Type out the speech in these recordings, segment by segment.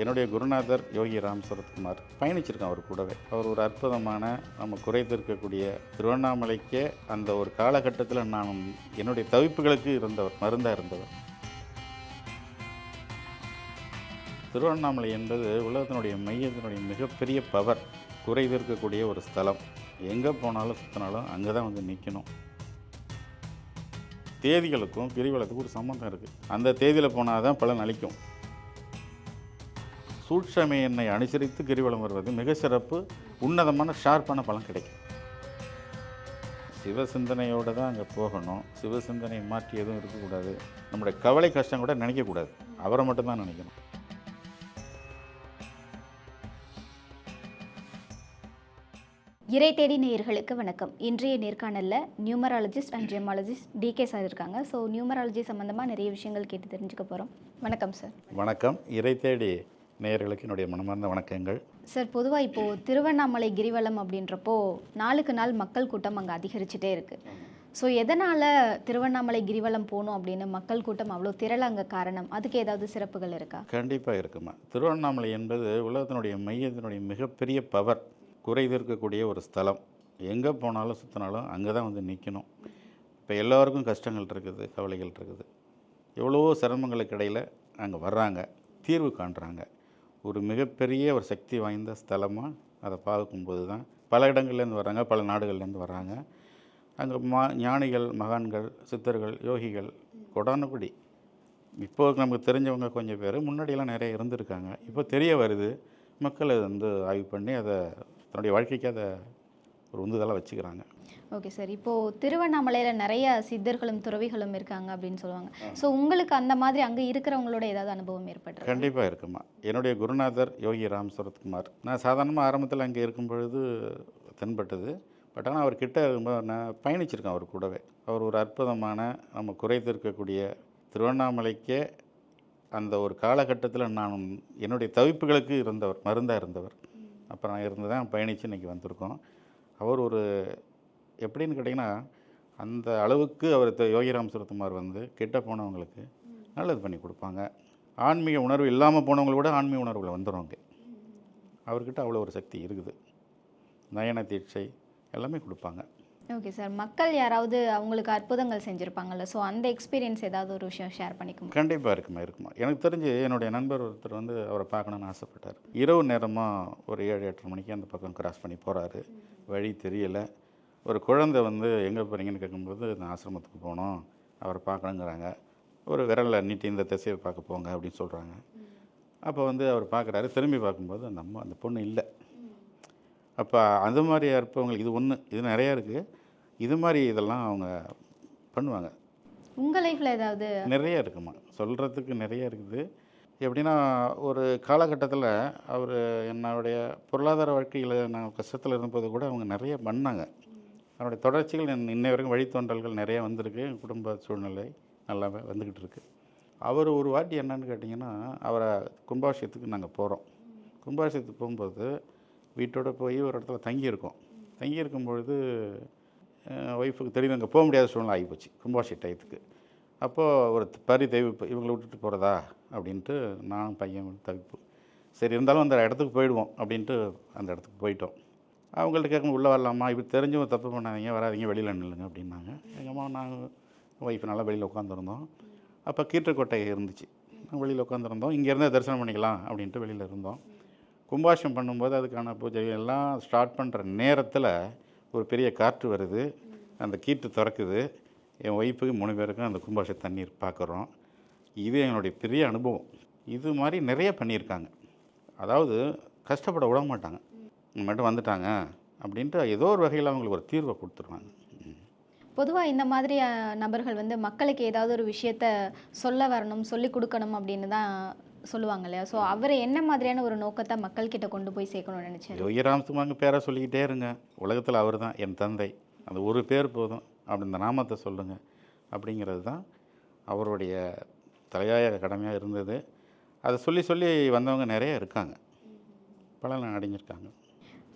என்னுடைய குருநாதர் யோகி ராம் சரத்குமார் பயணிச்சிருக்கேன் அவர் கூடவே. அவர் ஒரு அற்புதமான நம்ம குறைத்திருக்கக்கூடிய திருவண்ணாமலைக்கே அந்த ஒரு காலகட்டத்தில் நான் என்னுடைய தவிப்புகளுக்கு இருந்தவர் மருந்தாக இருந்தவர். திருவண்ணாமலை என்பது உலகத்தினுடைய மையத்தினுடைய மிகப்பெரிய பவர் குறைவிருக்கக்கூடிய ஒரு ஸ்தலம். எங்கே போனாலும் சுற்றினாலும் அங்கே தான் வந்து நிற்கணும் தேதிகளுக்கும் பிரிவலத்துக்கும் ஒரு சம்மந்தம் இருக்குது அந்த தேதியில் போனால் தான் பலன் அளிக்கும். சூட்சமை எண்ணெய் அனுசரித்து கிரிவலம் வருவது மிக சிறப்பு உன்னதமான ஷார்ப்பான பலன் கிடைக்கும். சிவசிந்தனையோடு தான் அங்கே போகணும். சிவசிந்தனை மாற்றி எதுவும் இருக்கக்கூடாது. நம்முடைய கவலை கஷ்டம் கூட நினைக்கக்கூடாது. அவரை மட்டும்தான் நினைக்கணும். இறை தேடி நேயர்களுக்கு வணக்கம். இன்றைய நேர்காணலில் numerologist and gemologist TK sir இருக்காங்க. ஸோ நியூமராலஜி சம்மந்தமாக நிறைய விஷயங்கள் கேட்டு தெரிஞ்சுக்க போகிறோம் வணக்கம் சார். வணக்கம். இறை தேடி நேயர்களுக்கு என்னுடைய மனமார்ந்த வணக்கங்கள். சார் பொதுவாக இப்போது திருவண்ணாமலை கிரிவலம் அப்படின்றப்போ நாளுக்கு நாள் மக்கள் கூட்டம் அங்கே அதிகரிச்சுட்டே இருக்குது ஸோ எதனால் திருவண்ணாமலை கிரிவலம் போகணும் அப்படின்னு மக்கள் கூட்டம் அவ்வளோ திரள அங்கே காரணம்? அதுக்கு ஏதாவது சிறப்புகள் இருக்கா? கண்டிப்பாக இருக்குமா. திருவண்ணாமலை என்பது உலகத்தினுடைய மையத்தினுடைய மிகப்பெரிய பவர் குறைதிருக்கக்கூடிய ஒரு ஸ்தலம். எங்கே போனாலும் சுற்றினாலும் அங்கே தான் வந்து நிற்கணும் இப்போ எல்லாருக்கும் கஷ்டங்கள் இருக்குது கவலைகள் இருக்குது. எவ்வளவோ சிரமங்களுக்கு இடையில் அங்கே வர்றாங்க தீர்வு காண்றாங்க. ஒரு மிகப்பெரிய ஒரு சக்தி வாய்ந்த ஸ்தலமாக அதை பார்க்கும்போது தான் பல இடங்கள்லேருந்து வராங்க பல நாடுகள்லேருந்து வராங்க அங்கே மா ஞானிகள் மகான்கள் சித்தர்கள் யோகிகள் கொடானபடி இப்போ நமக்கு தெரிஞ்சவங்க கொஞ்சம் பேர் முன்னாடியெல்லாம் நிறைய இருந்திருக்காங்க. இப்போ தெரிய வருது மக்கள் அதை வந்து ஆய்வு பண்ணி அதை தன்னுடைய வாழ்க்கைக்கு அதை ஒரு உந்துதலாக வச்சுக்கிறாங்க. ஓகே சார் இப்போது திருவண்ணாமலையில் நிறைய சித்தர்களும் துறவிகளும் இருக்காங்க அப்படின்னு சொல்லுவாங்க. ஸோ உங்களுக்கு அந்த மாதிரி அங்கே இருக்கிறவங்களோட ஏதாவது அனுபவம் ஏற்பட்டிருக்கு? கண்டிப்பாக இருக்குமா. என்னுடைய குருநாதர் யோகி ராம் சரத்குமார். நான் சாதாரணமாக ஆரம்பத்தில் அங்கே இருக்கும் பொழுது தென்பட்டது. பட் ஆனால் அவர் கிட்ட இருக்கும்போது நான் பயணிச்சிருக்கேன் அவர் கூடவே. அவர் ஒரு அற்புதமான நம்ம குறைத்திருக்கக்கூடிய திருவண்ணாமலைக்கே அந்த ஒரு காலகட்டத்தில் நான் என்னுடைய தவிப்புகளுக்கு இருந்தவர் மருந்தாக இருந்தவர். அப்புறம் நான் இருந்து தான் பயணித்து இன்றைக்கி வந்திருக்கோம். அவர் ஒரு எப்படின்னு கேட்டிங்கன்னா அந்த அளவுக்கு அவர் யோகிராம் சுரத்குமார் வந்து கிட்ட போனவங்களுக்கு நல்லது பண்ணி கொடுப்பாங்க. ஆன்மீக உணர்வு இல்லாமல் போனவங்களை விட ஆன்மீக உணர்வுல வந்துடுவாங்க அவர்கிட்ட அவ்வளோ ஒரு சக்தி இருக்குது. நயன தீட்சை எல்லாமே கொடுப்பாங்க. Okay sir. மக்கள் யாராவது அவங்களுக்கு அற்புதங்கள் செஞ்சுருப்பாங்கல்ல ஸோ அந்த எக்ஸ்பீரியன்ஸ் ஏதாவது ஒரு விஷயம் ஷேர் பண்ணிக்க கண்டிப்பாக இருக்குமா இருக்குமா. எனக்கு தெரிஞ்சு என்னுடைய நண்பர் ஒருத்தர் வந்து அவரை பார்க்கணுன்னு ஆசைப்பட்டார். இரவு நேரமாக ஒரு ஏழு எட்டரை மணிக்கு அந்த பக்கம் கிராஸ் பண்ணி போகிறாரு வழி தெரியலை. ஒரு குழந்தை வந்து எங்கே போகிறீங்கன்னு கேட்கும்போது நான் ஆசிரமத்துக்கு போனோம் அவரை பார்க்கணுங்கிறாங்க. ஒரு விரலில் நீட்டி இந்த திசையை பார்க்க போங்க அப்படின்னு சொல்கிறாங்க. அப்போ வந்து அவர் பார்க்குறாரு. திரும்பி பார்க்கும்போது அந்த அம்மா அந்த பொண்ணு இல்லை. அப்போ அது மாதிரி இருப்பவங்களுக்கு இது ஒன்று இது நிறையா இருக்குது இது மாதிரி இதெல்லாம் அவங்க பண்ணுவாங்க. உங்கள் லைஃப்பில் ஏதாவது? நிறைய இருக்குமா? சொல்கிறதுக்கு நிறைய இருக்குது. எப்படின்னா ஒரு காலகட்டத்தில் அவர் என்னுடைய பொருளாதார வாழ்க்கையில் நான் கஷ்டத்தில் இருந்தபோது கூட அவங்க நிறைய பண்ணாங்க. அவருடைய தொடர்ச்சிகள் இன்னை வரைக்கும் வழித்தோன்றல்கள் நிறையா வந்திருக்கு. குடும்ப சூழ்நிலை நல்லாவே வந்துக்கிட்டு இருக்கு அவர் ஒரு வாட்டி என்னன்னு கேட்டிங்கன்னா அவரை கும்பாபிஷேகத்துக்கு நாங்கள் போகிறோம் கும்பாபிஷேகத்துக்கு போகும்போது வீட்டோட போய் ஒரு இடத்துல தங்கியிருக்கோம். தங்கியிருக்கும் பொழுது ஒய்ஃபுக்கு தெரியும் அங்கே போக முடியாத சூழ்நிலை ஆகிப்போச்சு கும்பாபிஷேக டயத்துக்கு. அப்போது ஒரு பரி தெய்வ இவங்களை விட்டுட்டு போகிறதா அப்படின்ட்டு நானும் பையன் தவிப்பு சரி இருந்தாலும் அந்த இடத்துக்கு போயிடுவோம் அப்படின்ட்டு அந்த இடத்துக்கு போயிட்டோம். அவங்கள்ட்ட கேட்கும் உள்ளே வரலாமா? இப்படி தெரிஞ்சவங்க தப்பு பண்ணாதீங்க வராதிங்க வெளியில் நில்லுங்க அப்படின்னாங்க. எங்கள் அம்மா நாங்கள் ஒய்ஃப் நல்லா வெளியில் உட்காந்துருந்தோம் அப்போ கீற்றக்கோட்டை இருந்துச்சு. நாங்கள் வெளியில் உட்காந்துருந்தோம் இங்கேருந்தே தரிசனம் பண்ணிக்கலாம் அப்படின்ட்டு வெளியில் இருந்தோம். கும்பாஷம் பண்ணும்போது அதுக்கான பூஜை எல்லாம் ஸ்டார்ட் பண்ணுற நேரத்தில் ஒரு பெரிய காற்று வருது. அந்த கீற்று திறக்குது. என் ஒய்ஃபுக்கு மூணு பேருக்கும் அந்த கும்பாஷ தண்ணீர் பார்க்குறோம் இது எங்களுடைய பெரிய அனுபவம். இது மாதிரி நிறைய பண்ணியிருக்காங்க. அதாவது கஷ்டப்பட விட மாட்டாங்க மட்டும் வந்துட்டாங்க அப்படின்ட்டு ஏதோ ஒரு வகையில் அவங்களுக்கு ஒரு தீர்வை கொடுத்துருவாங்க. பொதுவாக இந்த மாதிரி நபர்கள் வந்து மக்களுக்கு ஏதாவது ஒரு விஷயத்த சொல்ல வரணும் சொல்லி கொடுக்கணும் அப்படின்னு தான் சொல்லுவாங்க இல்லையா? ஸோ அவர் என்ன மாதிரியான ஒரு நோக்கத்தை மக்கள்கிட்ட கொண்டு போய் சேர்க்கணும்னு நினச்சாரு? யோகி ராமசுமாங்க பேரை சொல்லிக்கிட்டே இருங்க. உலகத்தில் அவர் தான் என் தந்தை. அந்த ஒரு பேர் போதும். அப்படி இந்த நாமத்தை சொல்லுங்கள் அப்படிங்கிறது தான் அவருடைய தலையாய கடமையாக இருந்தது. அதை சொல்லி சொல்லி வந்தவங்க நிறைய இருக்காங்க. பலன் அடைஞ்சிருக்காங்க.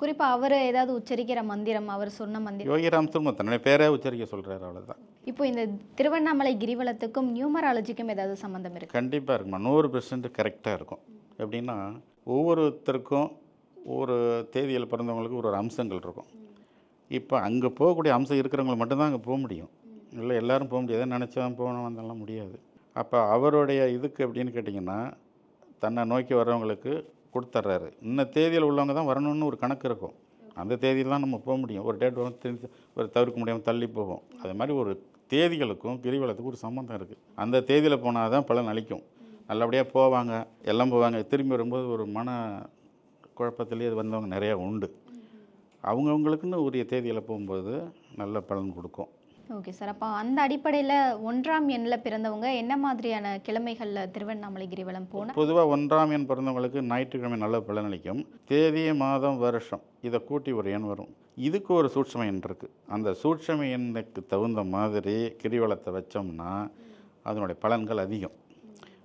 குறிப்பாக அவர் ஏதாவது உச்சரிக்கிற மந்திரம் அவர் சொன்ன மந்திரம். யோகி ராம் திரும்ப தன்னுடைய பேரே உச்சரிக்க சொல்கிறாரு அவ்வளோதான் இப்போ இந்த திருவண்ணாமலை கிரிவலத்துக்கும் நியூமராலஜிக்கும் ஏதாவது சம்மந்தம் இருக்கு? கண்டிப்பாக இருக்குமா. நூறு பெர்சன்ட் கரெக்டாக இருக்கும். எப்படின்னா ஒவ்வொருத்தருக்கும் ஒவ்வொரு தேதியில் பிறந்தவங்களுக்கு ஒரு ஒரு அம்சங்கள் இருக்கும். இப்போ அங்கே போகக்கூடிய அம்சம் இருக்கிறவங்க மட்டும்தான் அங்கே போக முடியும். இல்லை எல்லாரும் போக முடியாது. நினச்சா போகணும் வந்தாலும் முடியாது. அப்போ அவருடைய இதுக்கு எப்படின்னு கேட்டிங்கன்னா தன்னை நோக்கி வர்றவங்களுக்கு கொடுத்துட்றாரு இன்ன தேதியில் உள்ளவங்க தான் வரணும்னு ஒரு கணக்கு இருக்கும். அந்த தேதியில் தான் நம்ம போக முடியும். ஒரு டேட் வந்து தெரிஞ்சு ஒரு தவிர்க்க முடியாமல் தள்ளி போவோம். அது மாதிரி ஒரு தேதிகளுக்கும் கிரிவலத்துக்கும் ஒரு சம்மந்தம் இருக்குது அந்த தேதியில் போனால் தான் பலன் அளிக்கும். நல்லபடியாக போவாங்க எல்லாம் போவாங்க. திரும்பி வரும்போது ஒரு மன குழப்பத்திலேயே வந்தவங்க நிறையா உண்டு. அவங்கவுங்களுக்குன்னு உரிய தேதியில் போகும்போது நல்ல பலன் கொடுக்கும். Okay sir. அப்போ அந்த அடிப்படையில் ஒன்றாம் எண்ணில் பிறந்தவங்க என்ன மாதிரியான கிழமைகளில் திருவண்ணாமலை கிரிவலம் போனால் பொதுவாக ஒன்றாம் எண் பிறந்தவங்களுக்கு ஞாயிற்றுக்கிழமை நல்ல பலனளிக்கும். தேதி மாதம் வருஷம் இதை கூட்டி ஒரு எண் வரும். இதுக்கு ஒரு சூட்சம எண் இருக்குது அந்த சூட்சம எண்ணுக்கு தகுந்த மாதிரி கிரிவலத்தை வச்சோம்னா அதனுடைய பலன்கள் அதிகம்.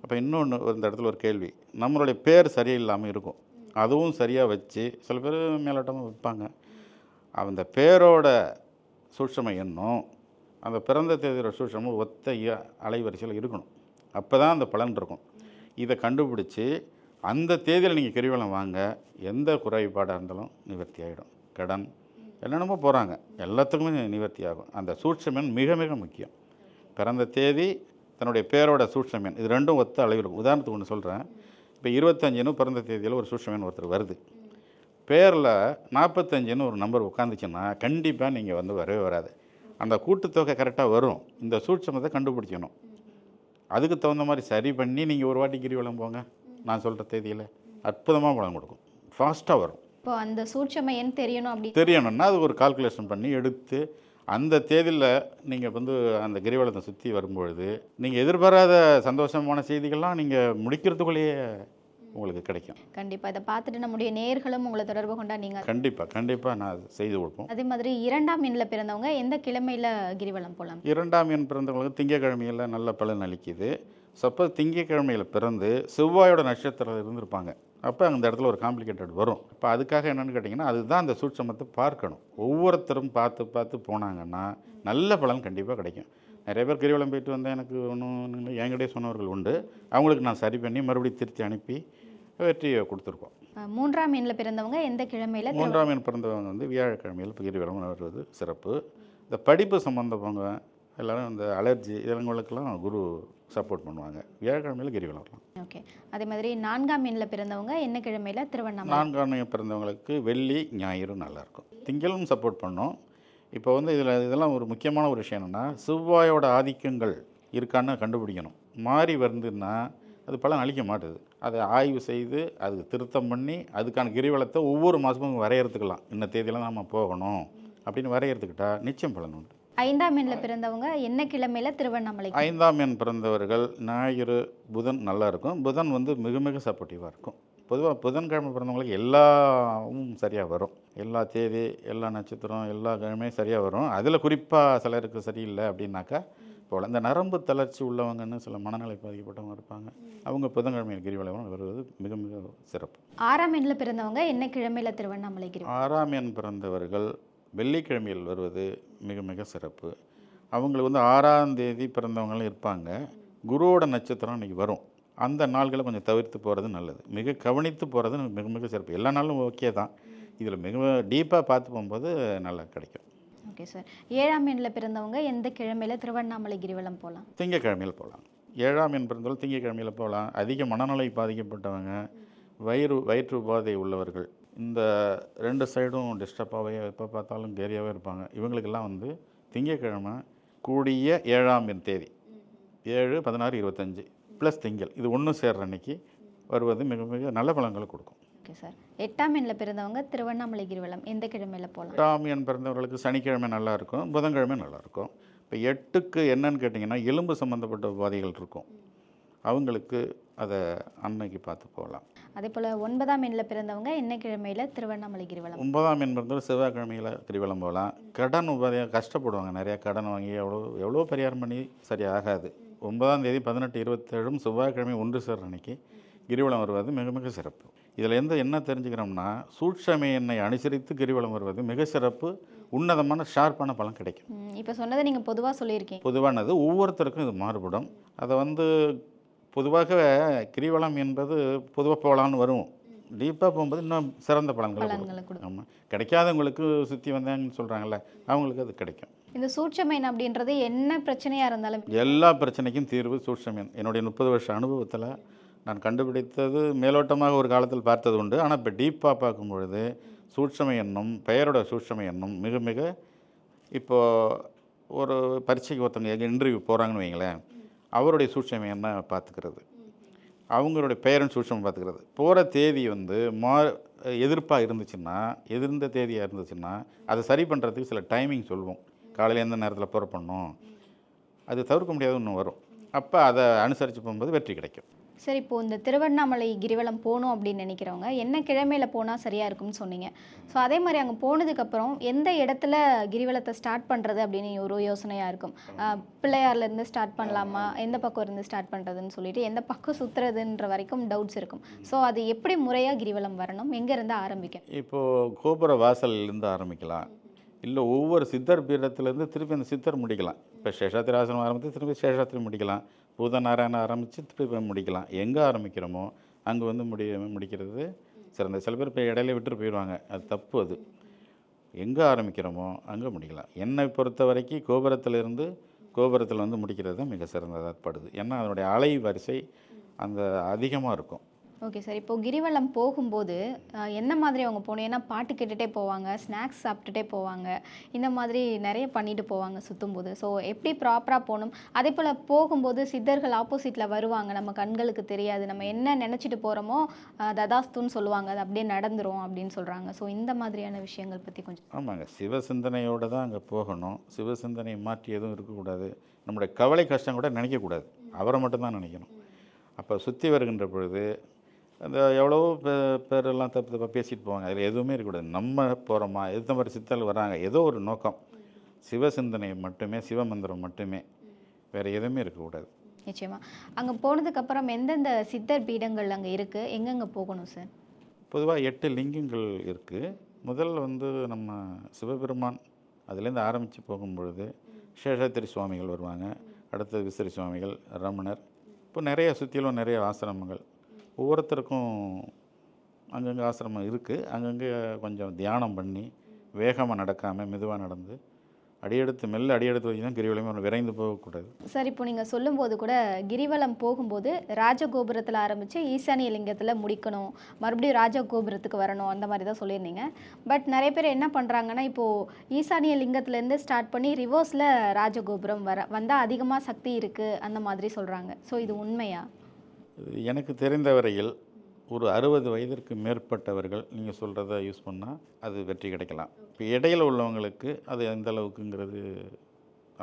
அப்போ இன்னொன்று இந்த இடத்துல ஒரு கேள்வி. நம்மளுடைய பேர் சரியில்லாமல் இருக்கும். அதுவும் சரியாக வச்சு சில பேர் மேலோட்டமாக வைப்பாங்க. அந்த பேரோட சூட்சம எண்ணும் அந்த பிறந்த தேதியோட சூட்சமும் ஒத்த இய- அலைவரிசையில் இருக்கணும். அப்போ தான் அந்த பலன் இருக்கும். இதை கண்டுபிடிச்சி அந்த தேதியில் நீங்கள் கிரிவலம் வாங்க எந்த குறைபாடாக இருந்தாலும் நிவர்த்தி ஆகிடும் கடன் என்னென்னமோ போகிறாங்க எல்லாத்துக்குமே நிவர்த்தி ஆகும். அந்த சூட்சமன் மிக மிக முக்கியம். பிறந்த தேதி தன்னுடைய பேரோட சூட்சமன் இது ரெண்டும் ஒத்த அளவில் இருக்கும். உதாரணத்துக்கு ஒன்று சொல்கிறேன் இப்போ இருபத்தஞ்சுன்னு பிறந்த தேதியில் ஒரு சூட்சமன் ஒருத்தர் வருது. பேரில் நாற்பத்தஞ்சுன்னு ஒரு நம்பர் உட்காந்துச்சுன்னா கண்டிப்பாக நீங்கள் வந்து வரவே வராது. அந்த கூட்டுத்தொகை கரெக்டாக வரும். இந்த சூட்சமத்தை கண்டுபிடிக்கணும். அதுக்கு தகுந்த மாதிரி சரி பண்ணி நீங்கள் ஒரு வாட்டி கிரிவலம் போங்க நான் சொல்கிற தேதியில். அற்புதமாக பலன் கொடுக்கும். ஃபாஸ்ட்டாக வரும். இப்போ அந்த சூட்சம எண் தெரியணும் அப்படி? தெரியணும்னா அது ஒரு கால்குலேஷன் பண்ணி எடுத்து அந்த தேதியில் நீங்கள் வந்து அந்த கிரிவலத்தை சுற்றி வரும்பொழுது நீங்கள் எதிர்பாராத சந்தோஷமான செய்திகள்லாம் நீங்கள் முடிக்கிறதுக்குள்ளேயே உங்களுக்கு கிடைக்கும். கண்டிப்பாக இதை பார்த்துட்டு நம்முடைய நேர்களும் உங்களை தொடர்பு கொண்டா நீங்கள் கண்டிப்பாக கண்டிப்பாக நான் செய்து கொடுப்போம். அதே மாதிரி இரண்டாம் எண்ணில் பிறந்தவங்க எந்த கிழமையில் கிரிவலம் போகலாம் இரண்டாம் எண் பிறந்தவங்களுக்கு திங்கக்கிழமையில் நல்ல பலன் அளிக்குது. சப்போஸ் திங்கக்கிழமையில் பிறந்து செவ்வாயோட நட்சத்திரம் இருந்திருப்பாங்க. அப்போ அந்த இடத்துல ஒரு காம்ப்ளிகேட்டட் வரும். அப்போ அதுக்காக என்னென்னு கேட்டிங்கன்னா அதுதான் அந்த சூட்சமத்தை பார்க்கணும். ஒவ்வொருத்தரும் பார்த்து பார்த்து போனாங்கன்னா நல்ல பலன் கண்டிப்பாக கிடைக்கும். நிறைய பேர் கிரிவலம் போயிட்டு வந்தால் எனக்கு ஒன்றும் என்கிட்டயே சொன்னவர்கள் உண்டு. அவங்களுக்கு நான் சரி பண்ணி மறுபடியும் திருத்தி அனுப்பி வெற்றியை கொடுத்துருக்கோம். மூன்றாம் எண்ணில் பிறந்தவங்க எந்த கிழமையில்? மூன்றாம் எண் பிறந்தவங்க வந்து வியாழக்கிழமையில் கிரிவலம் வருவது சிறப்பு. இந்த படிப்பு சம்மந்தவங்க எல்லாரும் இந்த அலர்ஜி இதெல்லாங்களுக்கெல்லாம் குரு சப்போர்ட் பண்ணுவாங்க. வியாழக்கிழமையில் கிரிவலம் வரலாம். ஓகே. அதே மாதிரி நான்காம் எண்ணில் பிறந்தவங்க என்ன கிழமையில்? திருவண்ணாமலை. நான்காம் எண் பிறந்தவங்களுக்கு வெள்ளி ஞாயிறு நல்லாயிருக்கும் திங்களும் சப்போர்ட் பண்ணோம். இப்போ வந்து இதில் இதெல்லாம் ஒரு முக்கியமான ஒரு விஷயம் என்னென்னா செவ்வாயோட ஆதிக்கங்கள் இருக்கான்னு கண்டுபிடிக்கணும். மாறி வருதுன்னா அது பலன் அளிக்க மாட்டுது. அதை ஆய்வு செய்து அதுக்கு திருத்தம் பண்ணி அதுக்கான கிரிவலத்தை ஒவ்வொரு மாதமும் வரையறுத்துக்கலாம். இந்த தேதியில் நம்ம போகணும் அப்படின்னு வரையறுத்துக்கிட்டா நிச்சயம் பலன் உண்டு. ஐந்தாம் எண்ணில் பிறந்தவங்க என்ன கிழமையில் திருவண்ணாமலை ஐந்தாம் எண் பிறந்தவர்கள் ஞாயிறு புதன் நல்லா இருக்கும். புதன் வந்து மிக மிக சப்போர்ட்டிவாக இருக்கும். பொதுவாக புதன்கிழமை பிறந்தவங்களுக்கு எல்லாவும் சரியாக வரும். எல்லா தேதி எல்லா நட்சத்திரம் எல்லா கிழமையும் சரியாக வரும். அதில் குறிப்பாக சிலருக்கு சரியில்லை அப்படின்னாக்கா போல. இந்த நரம்பு தளர்ச்சி உள்ளவங்கன்னு சில மனநிலை பாதிக்கப்பட்டவங்க இருப்பாங்க. அவங்க புதன்கிழமையில் கிரிவலம் வருவது மிக மிக சிறப்பு. ஆறாம் எண்ணில் பிறந்தவங்க என்ன கிழமையில் திருவண்ணாமலை கிரிவலம் ஆறாம் எண் பிறந்தவர்கள் வெள்ளிக்கிழமையில் வருவது மிக மிக சிறப்பு. அவங்களுக்கு வந்து ஆறாம் தேதி பிறந்தவங்களும் இருப்பாங்க. குருவோட நட்சத்திரம் இன்னைக்கு வரும். அந்த நாள்களை கொஞ்சம் தவிர்த்து போகிறது நல்லது. மிக கவனித்து போகிறது மிக மிக சிறப்பு. எல்லா நாளும் ஓகே தான். இதில் மிக டீப்பாக பார்த்து போகும்போது நல்லா கிடைக்கும். ஓகே சார் ஏழாம் எண்ணில் பிறந்தவங்க எந்த கிழமையில் திருவண்ணாமலை கிரிவலம் போகலாம் திங்கக்கிழமையில் போகலாம் ஏழாம் எண் பிறந்தவர்கள் திங்கக்கிழமையில் போகலாம் அதிக மனநிலை பாதிக்கப்பட்டவங்க வயிறு வயிற்று உபாதை உள்ளவர்கள். இந்த ரெண்டு சைடும் டிஸ்டர்பாகவே எப்போ பார்த்தாலும் கேரியாகவே இருப்பாங்க. இவங்களுக்கெல்லாம் வந்து திங்கக்கிழமை கூடிய ஏழாம் எண் தேதி. ஏழு பதினாறு இருபத்தஞ்சி ப்ளஸ் திங்கள். இது ஒன்று சேர்ற அன்னைக்கு வருவது மிக மிக நல்ல பழங்களை கொடுக்கும். Okay sir. எட்டாம் எண்ணில் பிறந்தவங்க திருவண்ணாமலை கிரிவலம். எந்த கிழமையில் போகலாம் எட்டாம் எண் பிறந்தவர்களுக்கு சனிக்கிழமை நல்லா இருக்கும் புதன்கிழமை நல்லா இருக்கும் இப்போ எட்டுக்கு என்னன்னு கேட்டிங்கன்னா எலும்பு சம்மந்தப்பட்ட உபாதைகள் இருக்கும். அவங்களுக்கு அதை அன்னைக்கு பார்த்து போகலாம். அதே போல் ஒன்பதாம் எண்ணில் பிறந்தவங்க என்ன கிழமையில்? திருவண்ணாமலை கிரிவலம். ஒன்பதாம் எண் பிறந்தவர் செவ்வாய்க்கிழமையில் கிரிவலம் போகலாம். கடன் உபாதையாக கஷ்டப்படுவாங்க நிறையா கடன் வாங்கி எவ்வளோ எவ்வளோ பரிகாரம் பண்ணி சரியாகாது ஒன்பதாம் தேதி பதினெட்டு இருபத்தேழும் செவ்வாய்க்கிழமை ஒன்று சேர்ற அன்னைக்கு கிரிவலம் வருவது மிக மிக சிறப்பு. இதில் எந்த என்ன தெரிஞ்சுக்கிறோம்னா சூட்சமை எண்ணை அனுசரித்து கிரிவலம் வருவது மிக சிறப்பு உன்னதமான ஷார்ப்பான பலன் கிடைக்கும். இப்போ சொன்னதை நீங்கள் பொதுவாக சொல்லியிருக்கீங்க. பொதுவானது ஒவ்வொருத்தருக்கும் இது மாறுபடும். அதை வந்து பொதுவாக கிரிவலம் என்பது பொதுவாக போகலான்னு வரும். டீப்பாக போகும்போது இன்னும் சிறந்த பலன்களை கொடுக்கும். ஆமாம் கிடைக்காதவங்களுக்கு சுற்றி வந்தாங்கன்னு சொல்கிறாங்கல்ல அவங்களுக்கு அது கிடைக்கும். இந்த சூட்சமீன் அப்படின்றது என்ன பிரச்சனையா இருந்தாலும் எல்லா பிரச்சனைக்கும் தீர்வு சூட்சமீன். என்னுடைய முப்பது வருஷ அனுபவத்தில் நான் கண்டுபிடித்தது மேலோட்டமாக ஒரு காலத்தில் பார்த்தது உண்டு. ஆனால் இப்போ டீப்பாக பார்க்கும் பொழுது சூட்சம எண்ணம் பெயரோட சூட்சம எண்ணம் மிக மிக இப்போது ஒரு பரீட்சைக்கு ஒருத்தவங்க இன்டர்வியூ போகிறாங்கன்னு வைங்களேன் அவருடைய சூட்சம எண்ணம் பார்த்துக்கிறது. அவங்களுடைய பேரன் சூட்சம் பார்த்துக்கிறது. போகிற தேதி வந்து மா எதிர்ப்பாக இருந்துச்சுன்னா எதிர்ந்த தேதியாக இருந்துச்சுன்னா அதை சரி பண்ணுறதுக்கு சில டைமிங் சொல்லுவோம் காலையில் எந்த நேரத்தில் புறப்படணும் அது தவிர்க்க முடியாத ஒன்று வரும். அப்போ அதை அனுசரித்து போகும்போது வெற்றி கிடைக்கும். சரி இப்போ இந்த திருவண்ணாமலை கிரிவலம் போகணும் அப்படின்னு நினைக்கிறவங்க என்ன கிழமையில போனால் சரியா இருக்கும்னு சொன்னீங்க. ஸோ அதே மாதிரி அங்கே போனதுக்கப்புறம் எந்த இடத்துல கிரிவலத்தை ஸ்டார்ட் பண்ணுறது அப்படின்னு ஒரு யோசனையாக இருக்கும்? பிள்ளையார்லேருந்து பிள்ளையார்ல இருந்து ஸ்டார்ட் பண்ணலாமா? எந்த பக்கம் இருந்து ஸ்டார்ட் பண்ணுறதுன்னு சொல்லிட்டு எந்த பக்கம் சுற்றுறதுன்ற வரைக்கும் டவுட்ஸ் இருக்கும். ஸோ அது எப்படி முறையாக கிரிவலம் வரணும்? எங்கேருந்து ஆரம்பிக்கும் இப்போது கோபுர வாசல்லேருந்து ஆரம்பிக்கலாம். இல்லை ஒவ்வொரு சித்தர் பீடத்துலேருந்து திருப்பி அந்த சித்தர் முடிக்கலாம். இப்போ சேஷாத்திராசனம் ஆரம்பித்து திருப்பி சேஷாத்திரி முடிக்கலாம். பூதநாராயணம் ஆரம்பித்து திருப்பி முடிக்கலாம். எங்கே ஆரம்பிக்கிறோமோ அங்கே வந்து முடி முடிக்கிறது சிறந்த. சில பேர் இப்போ இடையில விட்டுட்டு போயிடுவாங்க. அது தப்பு அது. எங்கே ஆரம்பிக்கிறோமோ அங்கே முடிக்கலாம். என்னை பொறுத்த வரைக்கும் கோபுரத்திலிருந்து கோபுரத்தில் வந்து முடிக்கிறது தான் மிக சிறந்ததாக படுது. ஏன்னா அதனுடைய அலை வரிசை அந்த அதிகமாக இருக்கும். Okay sir. இப்போ கிரிவலம் போகும்போது என்ன மாதிரி அவங்க போகணும் ஏன்னா பாட்டு கேட்டுகிட்டே போவாங்க ஸ்நாக்ஸ் சாப்பிட்டுட்டே போவாங்க. இந்த மாதிரி நிறைய பண்ணிட்டு போவாங்க சுற்றும்போது ஸோ எப்படி ப்ராப்பராக போகணும்? அதே போல் போகும்போது சித்தர்கள் ஆப்போசிட்டில் வருவாங்க. நம்ம கண்களுக்கு தெரியாது. நம்ம என்ன நினச்சிட்டு போகிறோமோ ததாஸ்துன்னு சொல்லுவாங்க. அது அப்படியே நடந்துரும் அப்படின்னு சொல்கிறாங்க ஸோ இந்த மாதிரியான விஷயங்கள் பற்றி கொஞ்சம் ஆமாங்க. சிவசிந்தனையோடு தான் அங்கே போகணும். சிவசிந்தனை மாற்றி எதுவும் இருக்கக்கூடாது. நம்முடைய கவலை கஷ்டம் கூட நினைக்கக்கூடாது. அவரை மட்டும்தான் நினைக்கணும். அப்போ சுற்றி வருகின்ற பொழுது அந்த எவ்வளவோ பேரெல்லாம் தப்பு தப்பாக பேசிட்டு போவாங்க. அதில் எதுவுமே இருக்கக்கூடாது. நம்ம போகிறோமா எந்த மாதிரி சித்தர்கள் வராங்க? ஏதோ ஒரு நோக்கம். சிவசிந்தனை மட்டுமே சிவமந்திரம் மட்டுமே. வேறு எதுவுமே இருக்கக்கூடாது. நிச்சயமா. அங்கே போனதுக்கப்புறம் எந்தெந்த சித்தர் பீடங்கள் அங்கே இருக்குது எங்கெங்கே போகணும் சார்? பொதுவாக எட்டு லிங்கங்கள் இருக்குது முதல்ல வந்து நம்ம சிவபெருமான். அதுலேருந்து ஆரம்பித்து போகும்பொழுது சேஷாத்திரி சுவாமிகள் வருவாங்க. அடுத்தது விசிறி சுவாமிகள் ரமணர். இப்போ நிறைய சுற்றிலும் நிறைய ஆசிரமங்கள். ஒவ்வொருத்தருக்கும் அங்கங்கே ஆசிரமம் இருக்குது அங்கங்கே கொஞ்சம் தியானம் பண்ணி வேகமாக நடக்காமல் மெதுவாக நடந்து அடியெடுத்து மெல்ல அடியெடுத்து வச்சு தான் கிரிவலமே விரைந்து போகக்கூடாது. சார் இப்போ நீங்கள் சொல்லும்போது கூட கிரிவலம் போகும்போது ராஜகோபுரத்தில் ஆரம்பித்து ஈசானிய லிங்கத்தில் முடிக்கணும். மறுபடியும் ராஜகோபுரத்துக்கு வரணும் அந்த மாதிரி தான் சொல்லியிருந்தீங்க. பட் நிறைய பேர் என்ன பண்ணுறாங்கன்னா இப்போது ஈசானிய லிங்கத்துலேருந்து ஸ்டார்ட் பண்ணி ரிவர்ஸில் ராஜகோபுரம் வர வந்தால் அதிகமாக சக்தி இருக்குது அந்த மாதிரி சொல்கிறாங்க ஸோ இது உண்மையா? எனக்கு தெரிந்த வரையில் ஒரு அறுபது வயதிற்கு மேற்பட்டவர்கள் நீங்கள் சொல்கிறத யூஸ் பண்ணால் அது வெற்றி கிடைக்கலாம். இப்போ இடையில் உள்ளவங்களுக்கு அது எந்த அளவுக்குங்கிறது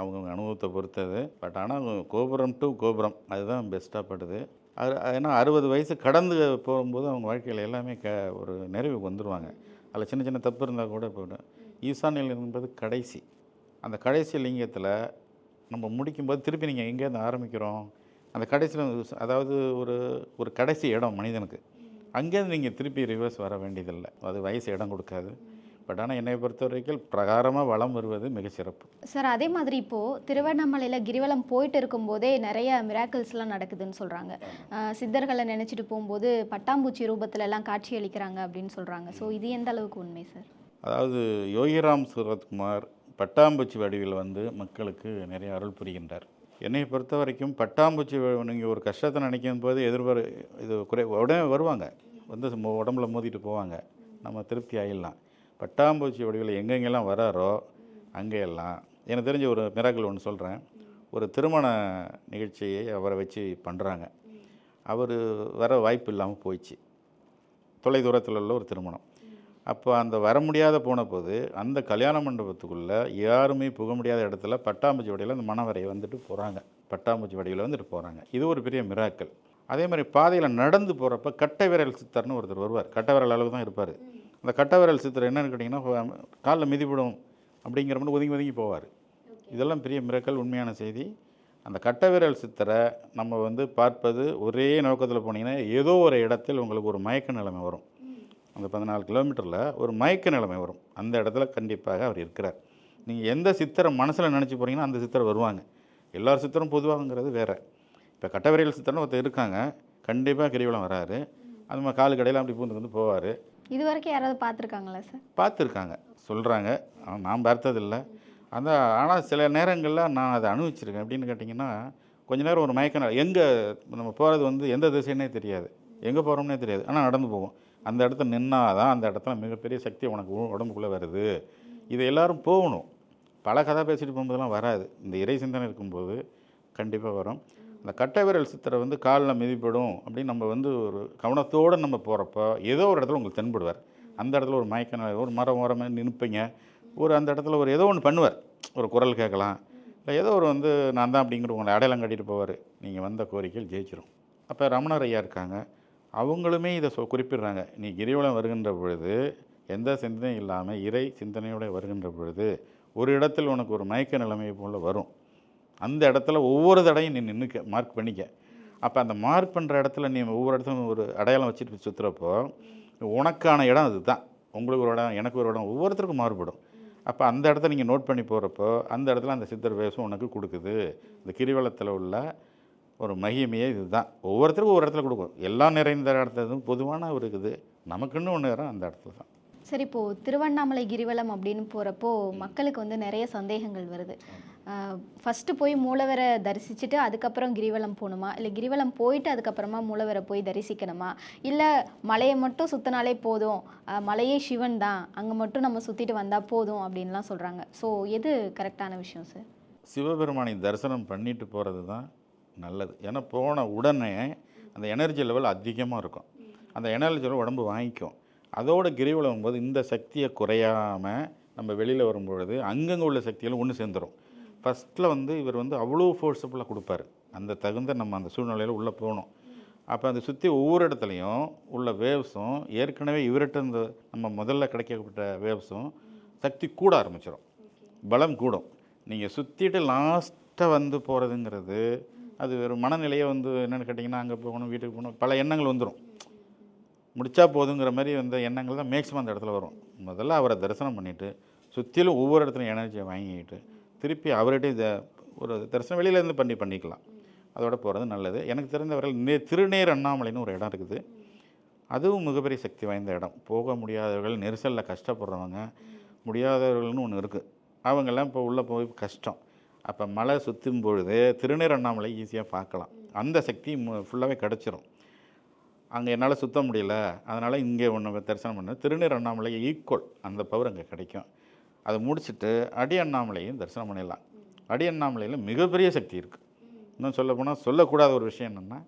அவங்க அனுபவத்தை பொறுத்தது. பட் ஆனால் கோபுரம் டு கோபுரம் அதுதான் பெஸ்ட்டாக படுது. அது ஏன்னா அறுபது வயசு கடந்து போகும்போது அவங்க வாழ்க்கையில் எல்லாமே க ஒரு நிறைவுக்கு வந்துடுவாங்க அதில் சின்ன சின்ன தப்பு இருந்தால் கூட போய்டும். ஈசானியல் என்பது கடைசி. அந்த கடைசி லிங்கத்தில் நம்ம முடிக்கும்போது திருப்பி நீங்கள் எங்கேருந்து ஆரம்பிக்கிறோம்? அந்த கடைசியில் அதாவது ஒரு ஒரு கடைசி இடம் மனிதனுக்கு. அங்கேருந்து நீங்கள் திருப்பி ரிவர்ஸ் வர வேண்டியதில்லை. அது வயசு இடம் கொடுக்காது. பட் ஆனால் என்னை பொறுத்த வரைக்கும் பிரகாரமாக வளம் வருவது மிக சிறப்பு. சார் அதே மாதிரி இப்போது திருவண்ணாமலையில் கிரிவலம் போயிட்டு இருக்கும்போதே நிறைய மிராக்கிள்ஸ்லாம் நடக்குதுன்னு சொல்கிறாங்க சித்தர்களை நினச்சிட்டு போகும்போது பட்டாம்பூச்சி ரூபத்துல எல்லாம் காட்சி அளிக்கிறாங்க அப்படின்னு சொல்கிறாங்க ஸோ இது எந்த அளவுக்கு உண்மை சார்? அதாவது யோகிராம் சூரத்குமார் பட்டாம்பூச்சி வடிவில் வந்து மக்களுக்கு நிறைய அருள் புரிகின்றார். என்னை பொறுத்த வரைக்கும் பட்டாம்பூச்சி நீங்கள் ஒரு கஷ்டத்தை நினைக்கும் போது எதிர்பார இது குறை உடனே வருவாங்க. வந்து உடம்புல மோதிட்டு போவாங்க. நம்ம திருப்தி ஆகிடலாம் பட்டாம்பூச்சி வடிவில் எங்கெங்கெல்லாம் வராரோ அங்கேயெல்லாம். எனக்கு தெரிஞ்ச ஒரு மிராக்கள் ஒன்று சொல்கிறேன் ஒரு திருமண நிகழ்ச்சியை அவரை வச்சு பண்ணுறாங்க அவர் வர வாய்ப்பு இல்லாமல் போயிடுச்சு. தொலைதூரத்தில் உள்ள ஒரு திருமணம். அப்போ அந்த வர முடியாத போன போது அந்த கல்யாண மண்டபத்துக்குள்ளே யாருமே புக முடியாத இடத்துல பட்டாம்பூச்சி வடிவில் அந்த மணவரையை வந்துட்டு போகிறாங்க பட்டாம்பூச்சி வடிவில் வந்துட்டு போகிறாங்க இது ஒரு பெரிய மிராக்கள் அதே மாதிரி பாதையில் நடந்து போகிறப்ப கட்டை விரல் சித்தர்னு ஒருத்தர் வருவார். கட்டை விரல் அளவு தான் இருப்பார். அந்த கட்டை விரல் சித்தர் என்னன்னு கேட்டிங்கன்னா காலில் மிதிப்படும் அப்படிங்கிற மாதிரி ஒதுங்கி ஒதுங்கி போவார். இதெல்லாம் பெரிய மிராக்கள் உண்மையான செய்தி. அந்த கட்டை விரல் சித்தரை நம்ம வந்து பார்ப்பது ஒரே நோக்கத்தில் போனீங்கன்னா ஏதோ ஒரு இடத்தில் உங்களுக்கு ஒரு மயக்க நிலைமை வரும். அந்த பதினாலு கிலோமீட்டரில் ஒரு மயக்க நிலைமை வரும். அந்த இடத்துல கண்டிப்பாக அவர் இருக்கிறார். நீங்கள் எந்த சித்தரை மனசில் நினச்சி போகிறீங்கன்னா அந்த சித்தர் வருவாங்க. எல்லார் சித்தரும் பொதுவாகங்கிறது வேறு. இப்போ கட்டவரையில் சித்தர்னு ஒருத்தர் இருக்காங்க. கண்டிப்பாக கிரிவலம் வராரு. அது மாதிரி காலு கடையில் அப்படி பூந்து வந்து போவார். இது வரைக்கும் யாராவது பார்த்துருக்காங்களா சார்? பார்த்துருக்காங்க. சொல்கிறாங்க நான் பார்த்ததில்ல. அந்த ஆனால் சில நேரங்களில் நான் அதை அனுபவிச்சிருக்கேன். எப்படின்னு கேட்டிங்கன்னா கொஞ்ச நேரம் ஒரு மயக்க நிலை. எங்கே நம்ம போகிறது வந்து எந்த திசைன்னே தெரியாது. எங்கே போகிறோம்னே தெரியாது. ஆனால் நடந்து போவோம். அந்த இடத்துல நின்னால் தான் அந்த இடத்துல மிகப்பெரிய சக்தி உனக்கு உடம்புக்குள்ளே வருது. இது எல்லாரும் போகணும். பல கதை பேசிட்டு போகும்போதெல்லாம் வராது. இந்த இறை சிந்தனை இருக்கும்போது கண்டிப்பாக வரும். அந்த கட்டை விரல் சித்தரை வந்து காலில் மிதிப்படும் அப்படின்னு நம்ம வந்து ஒரு கவனத்தோடு நம்ம போகிறப்போ ஏதோ ஒரு இடத்துல உங்களுக்கு தென்படுவார். அந்த இடத்துல ஒரு மயக்க ஒரு மரம் ஓரமாக நிற்பீங்க ஒரு அந்த இடத்துல ஒரு ஏதோ ஒன்று பண்ணுவார். ஒரு குரல் கேட்கலாம். இல்லை ஏதோ ஒரு வந்து நான் தான் அப்படிங்கிற உங்களை அடையாளம் கட்டிட்டு போவார். நீங்கள் வந்த கோரிக்கையில் ஜெயிச்சிரும். அப்போ ரமணர் ஐயா இருக்காங்க. அவங்களுமே இதை சொ குறிப்பிடுறாங்க. நீ கிரிவலம் வருகின்ற பொழுது எந்த சிந்தனையும் இல்லாமல் இறை சிந்தனையோட வருகின்ற பொழுது ஒரு இடத்தில் உனக்கு ஒரு மயக்க நிலைமை போல் வரும். அந்த இடத்துல ஒவ்வொரு தடையும் நீ நின்றுக்க மார்க் பண்ணிக்க. அப்போ அந்த மார்க் பண்ணுற இடத்துல நீ ஒவ்வொரு இடத்துலையும் ஒரு அடையாளம் வச்சுட்டு சுற்றுறப்போ உனக்கான இடம் அதுதான். உங்களுக்கு ஒரு இடம் எனக்கு ஒரு இடம் ஒவ்வொருத்தருக்கும் மாறுபடும். அப்போ அந்த இடத்த நீங்கள் நோட் பண்ணி போகிறப்போ அந்த இடத்துல அந்த சித்தர் வேஷம் உனக்கு கொடுக்குது. இந்த கிரிவலத்தில் உள்ள ஒரு மகிமையே இதுதான். ஒவ்வொருத்தருக்கும் ஒவ்வொரு இடத்துல கொடுக்கும். எல்லாம் நிறைந்த இடத்துல பொதுவான ஒரு இது. நமக்குன்னு ஒன்று இடம் அந்த இடத்துல தான். சரி இப்போது திருவண்ணாமலை கிரிவலம் அப்படின்னு போகிறப்போ மக்களுக்கு வந்து நிறைய சந்தேகங்கள் வருது. ஃபஸ்ட்டு போய் மூலவரை தரிசிச்சுட்டு அதுக்கப்புறம் கிரிவலம் போகணுமா? இல்லை கிரிவலம் போயிட்டு அதுக்கப்புறமா மூலவரை போய் தரிசிக்கணுமா? இல்லை மலையை மட்டும் சுற்றினாலே போதும். மலையே சிவன் தான். அங்கே மட்டும் நம்ம சுற்றிட்டு வந்தால் போதும் அப்படின்லாம் சொல்கிறாங்க ஸோ எது கரெக்டான விஷயம் சார் சிவபெருமானை தரிசனம் பண்ணிட்டு போகிறது தான் நல்லது. ஏன்னா போன உடனே அந்த எனர்ஜி லெவல் அதிகமாக இருக்கும். அந்த எனர்ஜி லெவல் உடம்பு வாங்கிக்கும். அதோட கிரிவலம் போது இந்த சக்தியை குறையாமல் நம்ம வெளியில் வரும்பொழுது அங்கங்கே உள்ள சக்திகள் ஒன்று சேர்ந்துடும் ஃபஸ்ட்டில் வந்து இவர் வந்து அவ்வளோ ஃபோர்ஸபுளாக கொடுப்பாரு. அந்த தகுந்த நம்ம அந்த சூழ்நிலையில் உள்ளே போகணும். அப்போ அந்த சுற்றி ஒவ்வொரு இடத்துலையும் உள்ள வேவ்ஸும் ஏற்கனவே இவர்கிட்ட இந்த நம்ம முதல்ல கிடைக்கப்பட்ட வேவ்ஸும் சக்தி கூட ஆரம்பிச்சிடும் பலம் கூடும். நீங்கள் சுற்றிட்டு லாஸ்ட்டாக வந்து போகிறதுங்கிறது அது ஒரு மனநிலையை வந்து என்னென்னு கேட்டிங்கன்னா அங்கே போகணும் வீட்டுக்கு போகணும் பல எண்ணங்கள் வந்துடும் முடித்தா போதுங்கிற மாதிரி வந்த எண்ணங்கள் தான் மேக்ஸிமம் அந்த இடத்துல வரும். முதல்ல அவரை தரிசனம் பண்ணிவிட்டு சுற்றிலும் ஒவ்வொரு இடத்துலையும் எனர்ஜியை வாங்கிக்கிட்டு திருப்பி அவர்கிட்ட ஒரு தரிசனம் வெளியிலேருந்து பண்ணி பண்ணிக்கலாம். அதோட போகிறது நல்லது. எனக்கு தெரிந்தவர்கள் நே திருநேர் அண்ணாமலைன்னு ஒரு இடம் இருக்குது. அதுவும் மிகப்பெரிய சக்தி வாய்ந்த இடம். போக முடியாதவர்கள் நெரிசலில் கஷ்டப்படுறவங்க முடியாதவர்கள்னு ஒன்று இருக்குது அவங்கெல்லாம் இப்போ உள்ளே போய் கஷ்டம். அப்போ மலை சுற்றும் பொழுது திருநீர் அண்ணாமலை ஈஸியாக பார்க்கலாம். அந்த சக்தி ஃபுல்லாகவே கிடச்சிரும். அங்கே என்னால் சுத்த முடியல. அதனால் இங்கே ஒன்று தரிசனம் பண்ண. திருநீர் அண்ணாமலை ஈக்குவல் அந்த பவர் அங்கே கிடைக்கும். அதை முடிச்சுட்டு அடி அண்ணாமலையும் தரிசனம் பண்ணிடலாம். அடி அண்ணாமலையில் மிகப்பெரிய சக்தி இருக்குது இன்னும் சொல்ல போனால் சொல்லக்கூடாத ஒரு விஷயம் என்னென்னா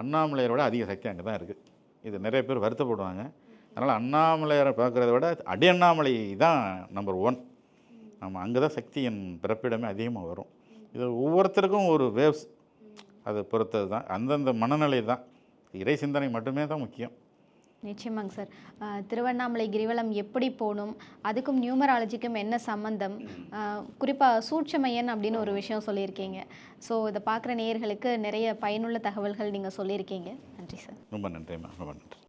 அண்ணாமலையரோட அதிக சக்தி அங்கே தான் இருக்குது இது நிறைய பேர் வருத்தப்படுவாங்க. அதனால் அண்ணாமலையரை பார்க்குறத விட அடி அண்ணாமலை தான் நம்பர் ஒன் நம்ம அங்கே தான் சக்தியின் பிறப்பிடமே அதிகமாக வரும். இது ஒவ்வொருத்தருக்கும் ஒரு வேவ்ஸ் அதை பொறுத்தது தான் அந்தந்த மனநிலை தான் இறை சிந்தனை மட்டுமே தான் முக்கியம். நிச்சயமாங்க சார். திருவண்ணாமலை கிரிவலம் எப்படி போகணும் அதுக்கும் நியூமராலஜிக்கும் என்ன சம்மந்தம் குறிப்பாக சூட்சமயன் அப்படின்னு ஒரு விஷயம் சொல்லியிருக்கீங்க. ஸோ இதை பார்க்குற நேயர்களுக்கு நிறைய பயனுள்ள தகவல்கள் நீங்கள் சொல்லியிருக்கீங்க. நன்றி சார். ரொம்ப நன்றிம்மா ரொம்ப நன்றி.